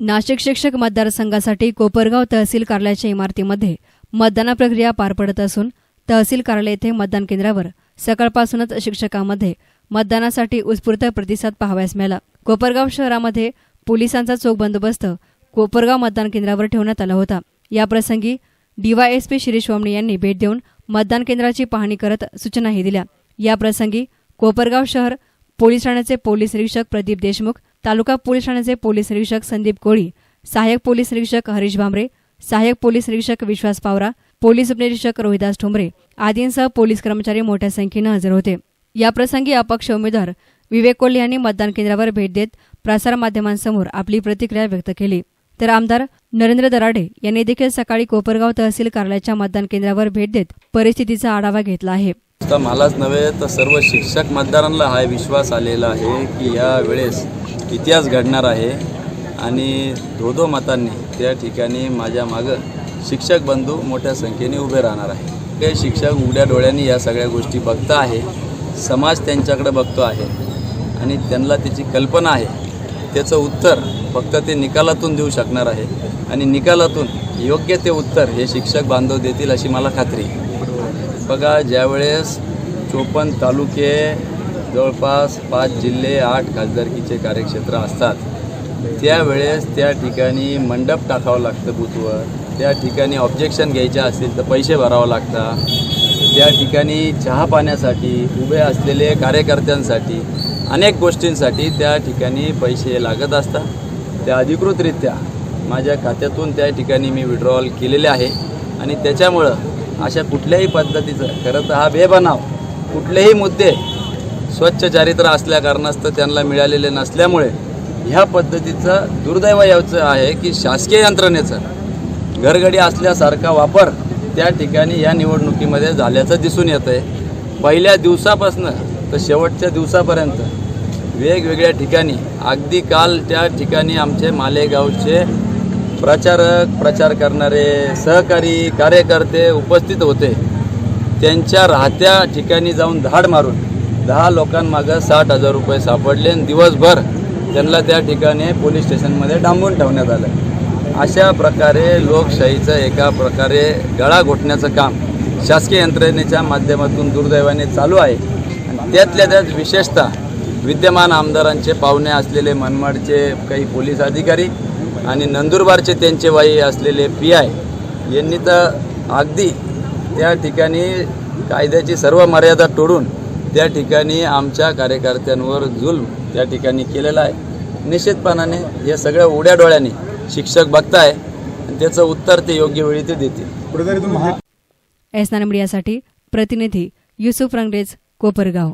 नाशिक शिक्षक मतदारसंघासाठी कोपरगाव तहसील कार्यालयाच्या इमारतीमध्ये मतदान प्रक्रिया पार पडत असून तहसील कार्यालय येथे मतदान केंद्रावर सकाळपासूनच शिक्षकांमध्ये मतदानासाठी उत्स्फूर्त प्रतिसाद पाहावयास मिळाला. कोपरगाव शहरामध्ये पोलिसांचा चोख बंदोबस्त कोपरगाव मतदान केंद्रावर ठेवण्यात आला होता. याप्रसंगी डीवायएसपी शिरीष वामणे यांनी भेट देऊन मतदान केंद्राची पाहणी करत सूचनाही दिल्या. याप्रसंगी कोपरगाव शहर पोलीस ठाण्याचे पोलीस निरीक्षक प्रदीप देशमुख तालुका पोलीस ठाण्याचे पोलीस निरीक्षक संदीप कोळी सहाय्यक पोलीस निरीक्षक हरीश भांबरे सहाय्यक पोलीस निरीक्षक विश्वास पावरा पोलीस उपनिरीक्षक रोहिदास ठोंबरे आदींसह पोलीस कर्मचारी मोठ्या संख्येनं हजर होते. याप्रसंगी अपक्ष उमेदवार विवेक कोल्हे यांनी मतदान केंद्रावर भेट देत प्रसारमाध्यमांसमोर आपली प्रतिक्रिया व्यक्त केली. तर आमदार नरेंद्र दराडे यांनी देखील सकाळी कोपरगाव तहसील कार्यालयाच्या मतदान केंद्रावर भेट देत परिस्थितीचा आढावा घेतला आहे. मलाच नव्हे तर सर्व शिक्षक मतदारांना हा विश्वास आलेला आहे की या वेळेस इतिहास घडणार आहे आणि धोधो मतांनी त्या ठिकाणी माझ्या मागं शिक्षक बंधू मोठ्या संख्येने उभे राहणार आहे. ते शिक्षक उघड्या डोळ्यांनी या सगळ्या गोष्टी बघता आहे समाज त्यांच्याकडे बघतो आहे आणि त्यांना त्याची कल्पना आहे. त्याचं उत्तर फक्त ते निकालातून देऊ शकणार आहे आणि निकालातून योग्य ते उत्तर हे शिक्षक बांधव देतील अशी मला खात्री आहे. बघा ज्यावेळेस चोपन्न तालुके जवळपास पाच जिल्हे आठ खासदारकीचे कार्यक्षेत्र असतात. त्यावेळेस त्या ठिकाणी मंडप टाकावं लागतं बूथवर. त्या ठिकाणी ऑब्जेक्शन घ्यायचे असतील तर पैसे भरावं लागतात. त्या ठिकाणी चहा पाण्यासाठी उभे असलेले कार्यकर्त्यांसाठी अनेक गोष्टींसाठी त्या ठिकाणी पैसे लागत असतात. त्या अधिकृतरित्या माझ्या खात्यातून त्या ठिकाणी मी विड्रॉल केलेले आहे. आणि त्याच्यामुळं अशा कुठल्याही पद्धतीचं खरं तर हा बेबनाव कुठलेही मुद्दे स्वच्छ चारित्र्य असल्या कारणास्तव त्यांना मिळालेले नसल्यामुळे ह्या पद्धतीचं दुर्दैव याचं आहे की शासकीय यंत्रणेचं घरगडी असल्यासारखा वापर त्या ठिकाणी या निवडणुकीमध्ये झाल्याचं दिसून येतं आहे पहिल्या दिवसापासनं तर शेवटच्या दिवसापर्यंत वेगवेगळ्या ठिकाणी अगदी काल त्या ठिकाणी आमचे मालेगावचे प्रचारक प्रचार करणारे सहकारी कार्यकर्ते उपस्थित होते. त्यांच्या राहत्या ठिकाणी जाऊन धाड मारून दहा लोकांमागं साठ हजार रुपये सापडले आणि दिवसभर त्यांना त्या ठिकाणी पोलीस स्टेशनमध्ये डांबून ठेवण्यात आलं. अशा प्रकारे लोकशाहीचं एका प्रकारे गळा घोटण्याचं काम शासकीय यंत्रणेच्या माध्यमातून दुर्दैवाने चालू आहे. आणि त्यातल्या त्यात विशेषतः विद्यमान आमदारांचे पाहुणे असलेले मनमाडचे काही पोलीस अधिकारी आणि नंदुरबारचे त्यांचे वाई असलेले पी आय यांनी तर अगदी त्या ठिकाणी कायद्याची सर्व मर्यादा तोडून त्या ठिकाणी आमच्या कार्यकर्त्यांवर जुल्म त्या ठिकाणी केलेला आहे. निश्चितपणाने हे सगळं उड्या डोळ्याने शिक्षक बघताय आणि त्याचं उत्तर ते योग्य वेळी ते देतील. एस नान मीडियासाठी प्रतिनिधी युसुफ रंगरेज कोपरगाव.